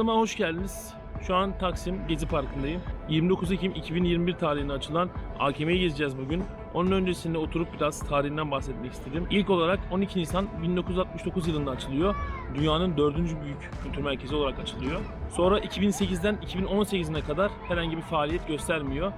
hoş geldiniz. Şu an Taksim Gezi Parkı'ndayım. 29 Ekim 2021 tarihinde açılan AKM'yi gezeceğiz bugün. Onun öncesinde oturup biraz tarihinden bahsetmek istedim. İlk olarak 12 Nisan 1969 yılında açılıyor. Dünyanın dördüncü büyük kültür merkezi olarak açılıyor. Sonra 2008'den 2018'ine kadar herhangi bir faaliyet göstermiyor.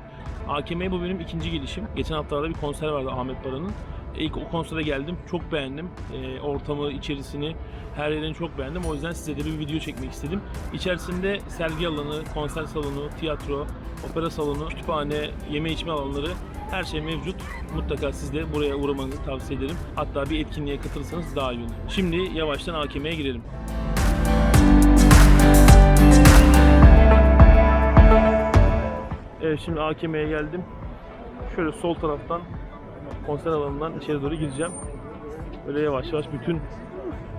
AKM'ye bu benim ikinci gelişim. Geçen haftalarda bir konser vardı Ahmet Baran'ın. İlk o konsere geldim. Çok beğendim. Ee, ortamı, içerisini, her yerini çok beğendim. O yüzden size de bir video çekmek istedim. İçerisinde sergi alanı, konser salonu, tiyatro, opera salonu, kütüphane, yeme içme alanları her şey mevcut. Mutlaka siz de buraya uğramanızı tavsiye ederim. Hatta bir etkinliğe katılırsanız daha iyi olur. Şimdi yavaştan AKM'ye girelim. Evet şimdi AKM'ye geldim. Şöyle sol taraftan konser alanından içeri doğru gireceğim. Böyle yavaş yavaş bütün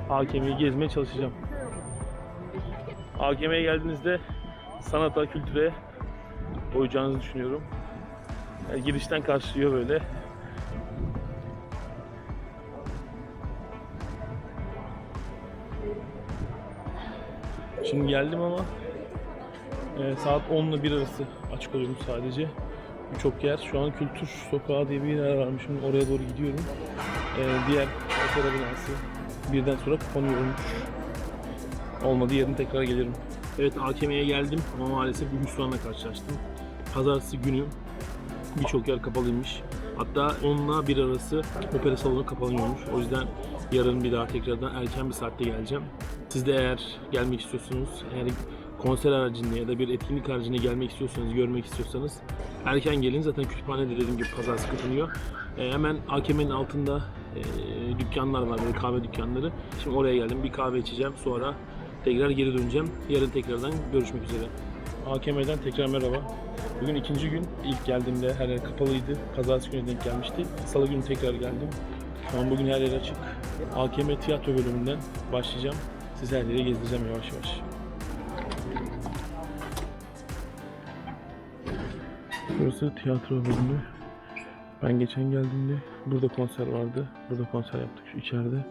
AKM'yi gezmeye çalışacağım. AKM'ye geldiğinizde sanata, kültüre doyacağınızı düşünüyorum. Yani girişten karşılıyor böyle. Şimdi geldim ama e, saat 10 ile 1 arası açık oluyormuş sadece. Birçok yer. Şu an Kültür Sokağı diye bir yer varmış. Şimdi oraya doğru gidiyorum. E, diğer opera binası birden sonra kapanıyormuş. Olmadı yarın tekrar gelirim. Evet AKM'ye geldim ama maalesef bir hüsranla karşılaştım. Pazartesi günü birçok yer kapalıymış. Hatta onunla bir arası opera salonu kapanıyormuş. O yüzden yarın bir daha tekrardan erken bir saatte geleceğim. Siz de eğer gelmek istiyorsunuz, eğer konser haricinde ya da bir etkinlik haricinde gelmek istiyorsanız, görmek istiyorsanız erken gelin. Zaten kütüphane de dediğim gibi pazartesi kapanıyor. E, hemen AKM'nin altında e, dükkanlar var, böyle kahve dükkanları. Şimdi oraya geldim, bir kahve içeceğim. Sonra tekrar geri döneceğim. Yarın tekrardan görüşmek üzere. AKM'den tekrar merhaba. Bugün ikinci gün. İlk geldiğimde her yer kapalıydı. Pazartesi günü denk gelmişti. Salı günü tekrar geldim. Şu an bugün her yer açık. AKM tiyatro bölümünden başlayacağım. Sizi her yere gezdireceğim yavaş yavaş. Burası tiyatro bölümü. Ben geçen geldiğimde burada konser vardı. Burada konser yaptık şu içeride.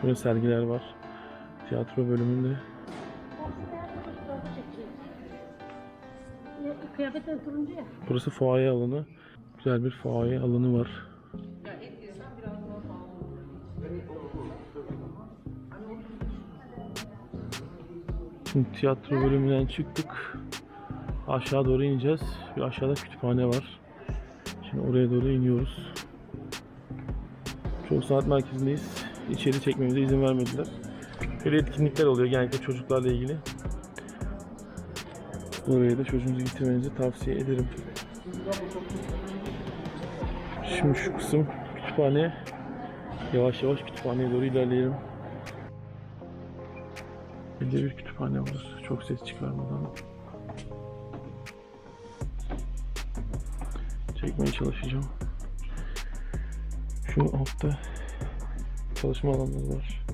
Şöyle sergiler var. Tiyatro bölümünde. Kıyafetten turuncu ya. Burası fuaye alanı. Güzel bir fuaye alanı var. Şimdi tiyatro bölümünden çıktık. Aşağı doğru ineceğiz. Bir aşağıda kütüphane var. Şimdi oraya doğru iniyoruz. Çok sanat merkezindeyiz. İçeri çekmemize izin vermediler. Böyle etkinlikler oluyor genellikle çocuklarla ilgili. Oraya da çocuğunuzu getirmenizi tavsiye ederim. Şimdi şu kısım kütüphane. Yavaş yavaş kütüphaneye doğru ilerleyelim. De bir kütüphane var. Çok ses çıkarmadan. Çekmeye çalışacağım. Şu altta çalışma alanları var.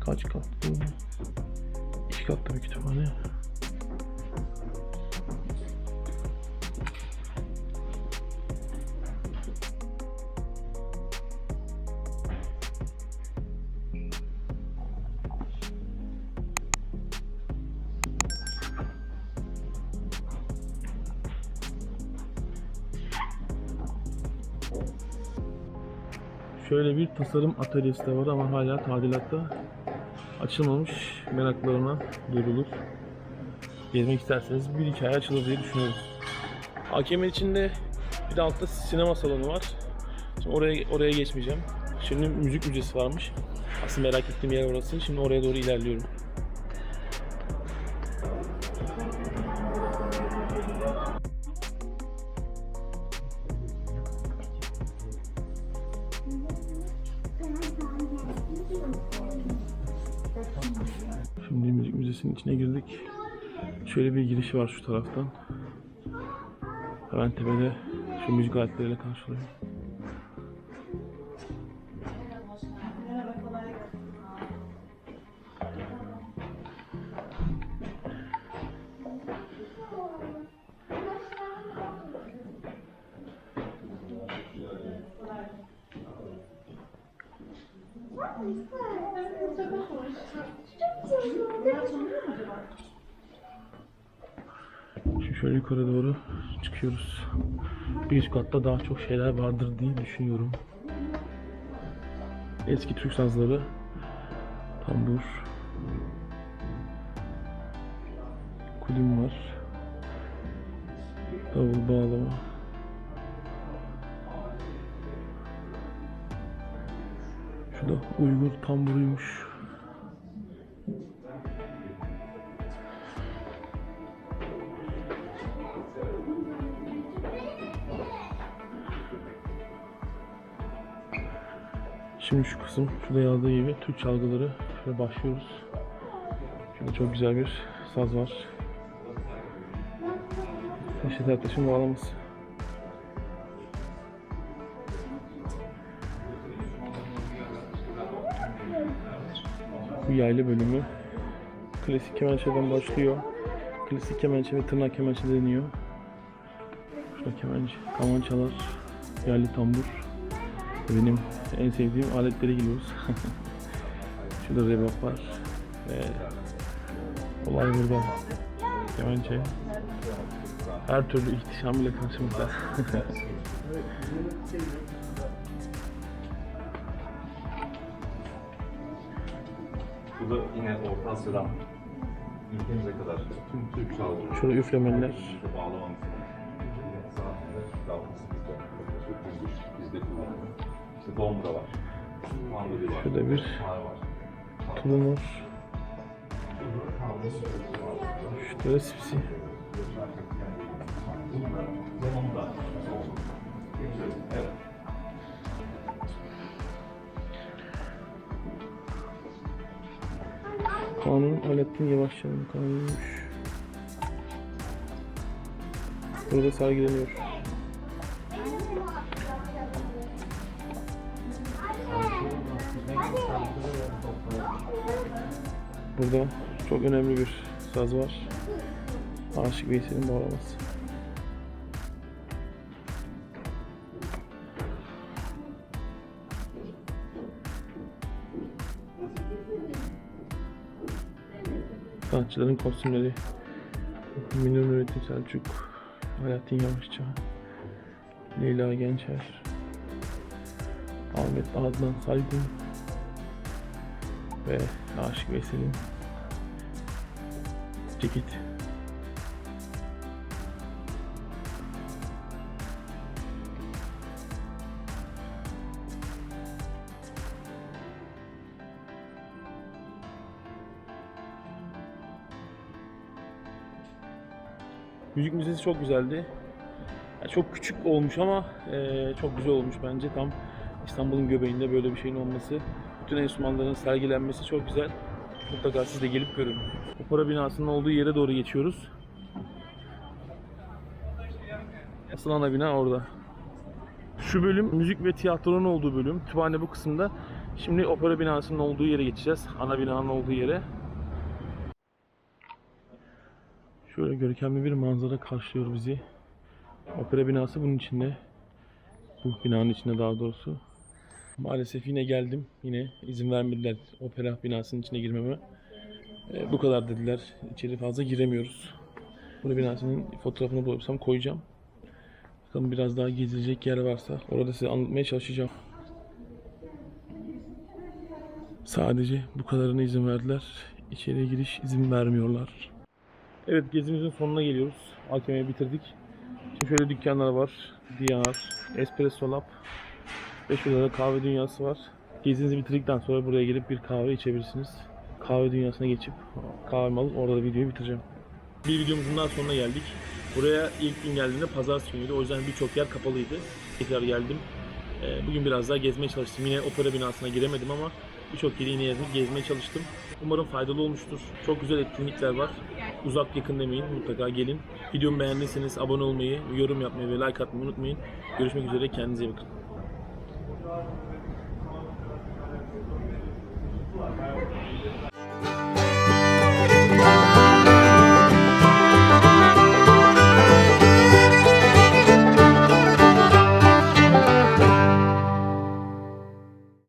Kaç katlı? İki katlı bir kütüphane. Şöyle bir tasarım atölyesi de var ama hala tadilatta açılmamış. Meraklarına duyurulur. Gezmek isterseniz bir hikaye açılır diye düşünüyorum. AKM içinde bir de altta sinema salonu var. Şimdi oraya oraya geçmeyeceğim. Şimdi müzik müzesi varmış. Aslında merak ettiğim yer orası. Şimdi oraya doğru ilerliyorum. Şimdi müzik müzesinin içine girdik. Şöyle bir girişi var şu taraftan. Hemen tepede şu müzik aletleriyle karşılıyor. Şimdi şöyle yukarı doğru çıkıyoruz. Bir üst katta daha çok şeyler vardır diye düşünüyorum. Eski Türk sazları, tambur, kulim var, davul bağlama. Şu da Uygur tamburuymuş. Şimdi şu kısım, şurada yazdığı gibi Türk çalgıları. Şöyle başlıyoruz. Şurada çok güzel bir saz var. Neşet Ertaş'ın bağlaması. Bu yaylı bölümü. Klasik kemençeden başlıyor. Klasik kemençe ve tırnak kemençe deniyor. Şurada kemençe, kaman çalar, yaylı tambur. Benim en sevdiğim aletlere gidiyoruz. Şurada rebap var. Ve olay burada. Kemençe. Her türlü ihtişam ile karşımızda. Bu da yine Orta Asya'dan ülkemize kadar tüm Türk çalgıları Şurada üflemeler. bağlamamız. Bizde. Kullanılıyor. İşte domra var. Şurada bir tulum var. Şurada da sipsi. Evet. Kanun Alaaddin Yavaşçı'nın kanunuymuş. Burada sergileniyor. Burada çok önemli bir saz var. Aşık Veysel'in bağlaması. Sanatçıların kostümleri. Münir Nurettin Selçuk, Alaaddin Yavaşça, Leyla Gençer, Ahmet Adnan Saygın ve Aşık Veysel'in ceket. Müzik müzesi çok güzeldi. Yani çok küçük olmuş ama eee, çok güzel olmuş bence. Tam İstanbul'un göbeğinde böyle bir şeyin olması, bütün enstrümanların sergilenmesi çok güzel. Mutlaka siz de gelip görün. Opera binasının olduğu yere doğru geçiyoruz. Asıl ana bina orada. Şu bölüm müzik ve tiyatronun olduğu bölüm. Kütüphane bu kısımda. Şimdi opera binasının olduğu yere geçeceğiz. Ana binanın olduğu yere. Şöyle görkemli bir manzara karşılıyor bizi. Opera binası bunun içinde. Bu binanın içinde daha doğrusu. Maalesef yine geldim. Yine izin vermediler opera binasının içine girmeme. Ee, bu kadar dediler. İçeri fazla giremiyoruz. Opera binasının fotoğrafını bulursam koyacağım. Bakalım biraz daha gezilecek yer varsa orada size anlatmaya çalışacağım. Sadece bu kadarına izin verdiler. İçeriye giriş izin vermiyorlar. Evet gezimizin sonuna geliyoruz. AKM'yi bitirdik. Şimdi şöyle dükkanlar var. Diyar, Espresso Lab ve şurada da kahve dünyası var. Gezinizi bitirdikten sonra buraya gelip bir kahve içebilirsiniz. Kahve dünyasına geçip kahvemi alıp orada da videoyu bitireceğim. Bir videomuzun daha sonuna geldik. Buraya ilk gün geldiğimde pazar günüydü. O yüzden birçok yer kapalıydı. Tekrar geldim. Ee, Bugün biraz daha gezmeye çalıştım. Yine opera binasına giremedim ama birçok yeri yine gezmeye çalıştım. Umarım faydalı olmuştur. Çok güzel etkinlikler var. Uzak yakın demeyin. Mutlaka gelin. Videomu beğendiyseniz abone olmayı, yorum yapmayı ve like atmayı unutmayın. Görüşmek üzere. Kendinize iyi bakın.